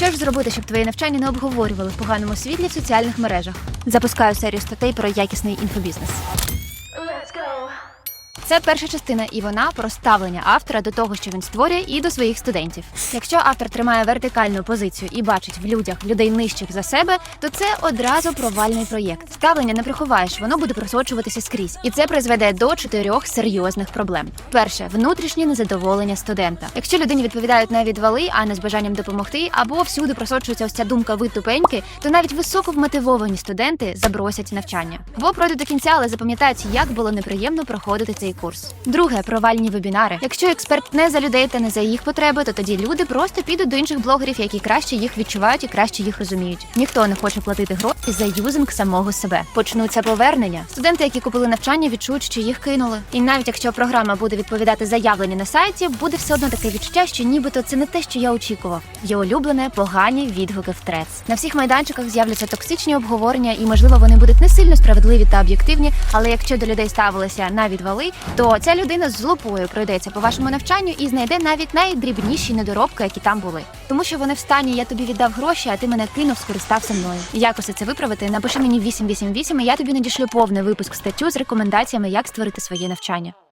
Що ж зробити, щоб твоє навчання не обговорювали в поганому світлі в соціальних мережах? Запускаю серію статей про якісний інфобізнес. Це перша частина, і вона про ставлення автора до того, що він створює, і до своїх студентів. Якщо автор тримає вертикальну позицію і бачить в людях людей нижчих за себе, то це одразу провальний проєкт. Ставлення не приховаєш, воно буде просочуватися скрізь, і це призведе до чотирьох серйозних проблем. Перше внутрішнє незадоволення студента. Якщо людині відповідають на відвали, а не з бажанням допомогти, або всюди просочується ось ця думка ви тупеньки, то навіть високо вмотивовані студенти забросять навчання. Або пройдуть до кінця, але запам'ятають, як було неприємно проходити цей курс. Друге провальні вебінари. Якщо експерт не за людей та не за їх потреби, то тоді люди просто підуть до інших блогерів, які краще їх відчувають і краще їх розуміють. Ніхто не хоче платити гроші за юзинг самого себе. Почнуться повернення. Студенти, які купили навчання, відчують, що їх кинули. І навіть якщо програма буде відповідати заявленню на сайті, буде все одно таке відчуття, що нібито це не те, що я очікував. Є улюблене погані відгуки в трец. На всіх майданчиках з'являться токсичні обговорення, і можливо вони будуть не сильно справедливі та об'єктивні. Але якщо до людей ставилися на відвали, то ця людина з лупою пройдеться по вашому навчанню і знайде навіть найдрібніші недоробки, які там були. Тому що вони в стані я тобі віддав гроші, а ти мене кинув, скористався мною. Як усе це виправити? Напиши мені 888, і я тобі надішлю повний випуск статтю з рекомендаціями, як створити своє навчання.